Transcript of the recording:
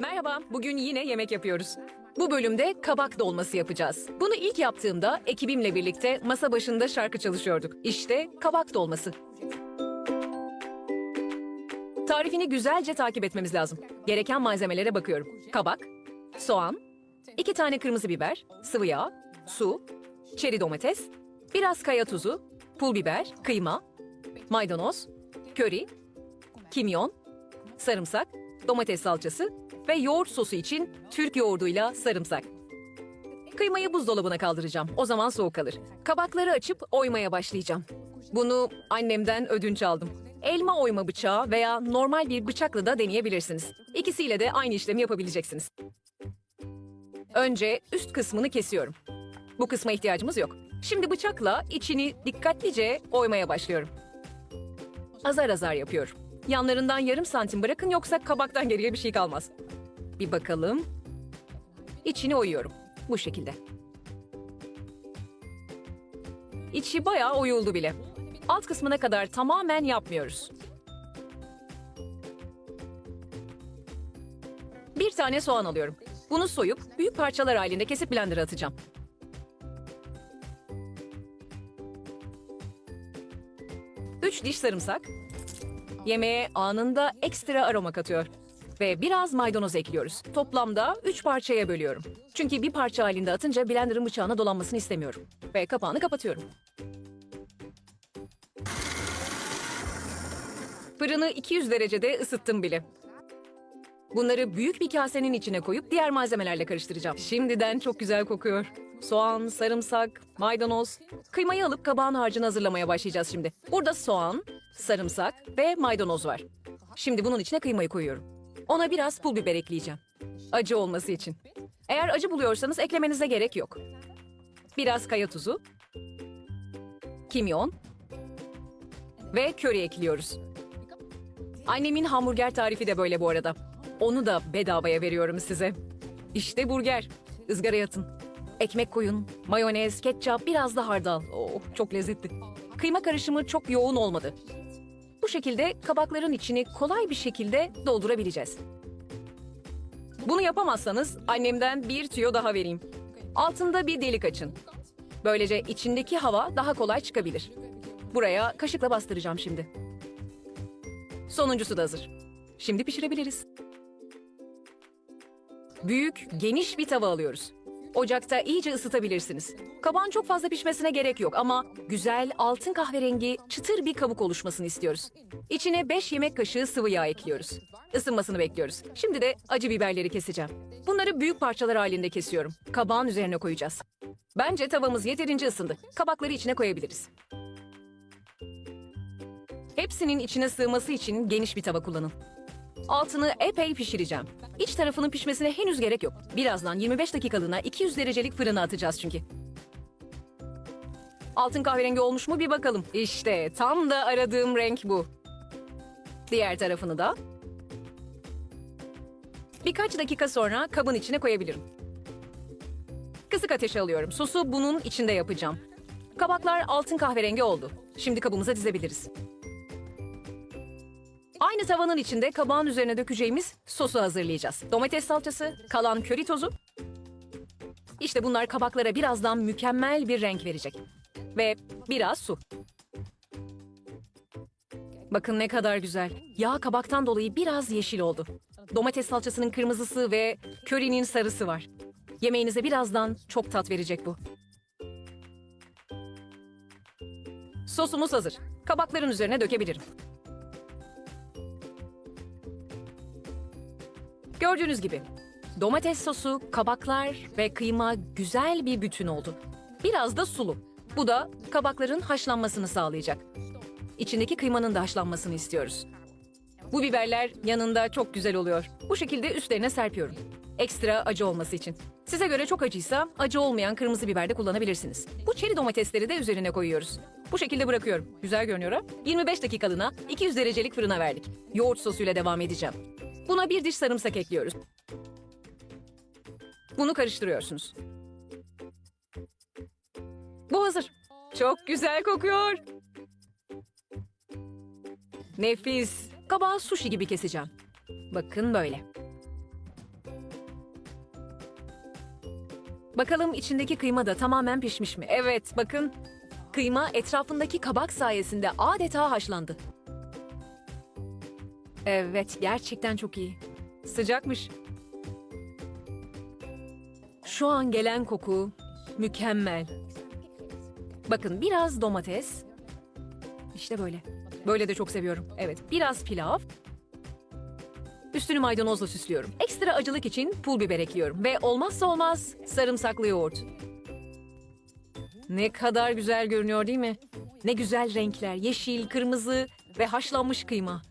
Merhaba, bugün yine yemek yapıyoruz. Bu bölümde kabak dolması yapacağız. Bunu ilk yaptığımda ekibimle birlikte masa başında şarkı çalışıyorduk. İşte kabak dolması. Tarifini güzelce takip etmemiz lazım. Gereken malzemelere bakıyorum. Kabak, soğan, iki tane kırmızı biber, sıvı yağ, su, çeri domates, biraz kaya tuzu, pul biber, kıyma, maydanoz, köri, kimyon, sarımsak, domates salçası ve yoğurt sosu için Türk yoğurduyla sarımsak. Kıymayı buzdolabına kaldıracağım. O zaman soğuk kalır. Kabakları açıp oymaya başlayacağım. Bunu annemden ödünç aldım. Elma oyma bıçağı veya normal bir bıçakla da deneyebilirsiniz. İkisiyle de aynı işlemi yapabileceksiniz. Önce üst kısmını kesiyorum. Bu kısma ihtiyacımız yok. Şimdi bıçakla içini dikkatlice oymaya başlıyorum. Azar azar yapıyorum. Yanlarından yarım santim bırakın yoksa kabaktan geriye bir şey kalmaz. Bir bakalım. İçini oyuyorum. Bu şekilde. İçi bayağı oyuldu bile. Alt kısmına kadar tamamen yapmıyoruz. Bir tane soğan alıyorum. Bunu soyup büyük parçalar halinde kesip blender'a atacağım. Üç diş sarımsak. Yemeğe anında ekstra aroma katıyor. Ve biraz maydanoz ekliyoruz. Toplamda 3 parçaya bölüyorum. Çünkü bir parça halinde atınca blenderın bıçağına dolanmasını istemiyorum. Ve kapağını kapatıyorum. Fırını 200 derecede ısıttım bile. Bunları büyük bir kasenin içine koyup diğer malzemelerle karıştıracağım. Şimdiden çok güzel kokuyor. Soğan, sarımsak, maydanoz. Kıymayı alıp kabağın harcını hazırlamaya başlayacağız şimdi. Burada soğan, sarımsak ve maydanoz var. Şimdi bunun içine kıymayı koyuyorum. Ona biraz pul biber ekleyeceğim. Acı olması için. Eğer acı buluyorsanız eklemenize gerek yok. Biraz kaya tuzu, kimyon ve köri ekliyoruz. Annemin hamburger tarifi de böyle bu arada. Onu da bedavaya veriyorum size. İşte burger. Izgaraya atın. Ekmek koyun, mayonez, ketçap, biraz da hardal. Oh, çok lezzetli. Kıyma karışımı çok yoğun olmadı. Bu şekilde kabakların içini kolay bir şekilde doldurabileceğiz. Bunu yapamazsanız annemden bir tüyo daha vereyim. Altında bir delik açın. Böylece içindeki hava daha kolay çıkabilir. Buraya kaşıkla bastıracağım şimdi. Sonuncusu da hazır. Şimdi pişirebiliriz. Büyük, geniş bir tava alıyoruz. Ocakta iyice ısıtabilirsiniz. Kabağın çok fazla pişmesine gerek yok ama güzel altın kahverengi çıtır bir kabuk oluşmasını istiyoruz. İçine 5 yemek kaşığı sıvı yağ ekliyoruz. Isınmasını bekliyoruz. Şimdi de acı biberleri keseceğim. Bunları büyük parçalar halinde kesiyorum. Kabağın üzerine koyacağız. Bence tavamız yeterince ısındı. Kabakları içine koyabiliriz. Hepsinin içine sığması için geniş bir tava kullanın. Altını epey pişireceğim. İç tarafının pişmesine henüz gerek yok. Birazdan 25 dakikalığına 200 derecelik fırına atacağız çünkü. Altın kahverengi olmuş mu bir bakalım. İşte tam da aradığım renk bu. Diğer tarafını da. Birkaç dakika sonra kabın içine koyabilirim. Kısık ateşe alıyorum. Sosu bunun içinde yapacağım. Kabaklar altın kahverengi oldu. Şimdi kabımıza dizebiliriz. Aynı tavanın içinde kabağın üzerine dökeceğimiz sosu hazırlayacağız. Domates salçası, kalan köri tozu. İşte bunlar kabaklara birazdan mükemmel bir renk verecek. Ve biraz su. Bakın ne kadar güzel. Yağ kabaktan dolayı biraz yeşil oldu. Domates salçasının kırmızısı ve körinin sarısı var. Yemeğinize birazdan çok tat verecek bu. Sosumuz hazır. Kabakların üzerine dökebilirim. Gördüğünüz gibi domates sosu, kabaklar ve kıyma güzel bir bütün oldu. Biraz da sulu. Bu da kabakların haşlanmasını sağlayacak. İçindeki kıymanın da haşlanmasını istiyoruz. Bu biberler yanında çok güzel oluyor. Bu şekilde üstlerine serpiyorum. Ekstra acı olması için. Size göre çok acıysa acı olmayan kırmızı biber de kullanabilirsiniz. Bu çeri domatesleri de üzerine koyuyoruz. Bu şekilde bırakıyorum. Güzel görünüyor ha? 25 dakikalığına 200 derecelik fırına verdik. Yoğurt sosuyla devam edeceğim. Buna bir diş sarımsak ekliyoruz. Bunu karıştırıyorsunuz. Bu hazır. Çok güzel kokuyor. Nefis. Kabağı sushi gibi keseceğim. Bakın böyle. Bakalım içindeki kıyma da tamamen pişmiş mi? Evet, bakın. Kıyma etrafındaki kabak sayesinde adeta haşlandı. Evet, gerçekten çok iyi. Sıcakmış. Şu an gelen koku mükemmel. Bakın biraz domates. İşte böyle. Böyle de çok seviyorum. Evet, biraz pilav. Üstünü maydanozla süslüyorum. Ekstra acılık için pul biber ekliyorum. Ve olmazsa olmaz sarımsaklı yoğurt. Ne kadar güzel görünüyor değil mi? Ne güzel renkler, yeşil, kırmızı ve haşlanmış kıyma.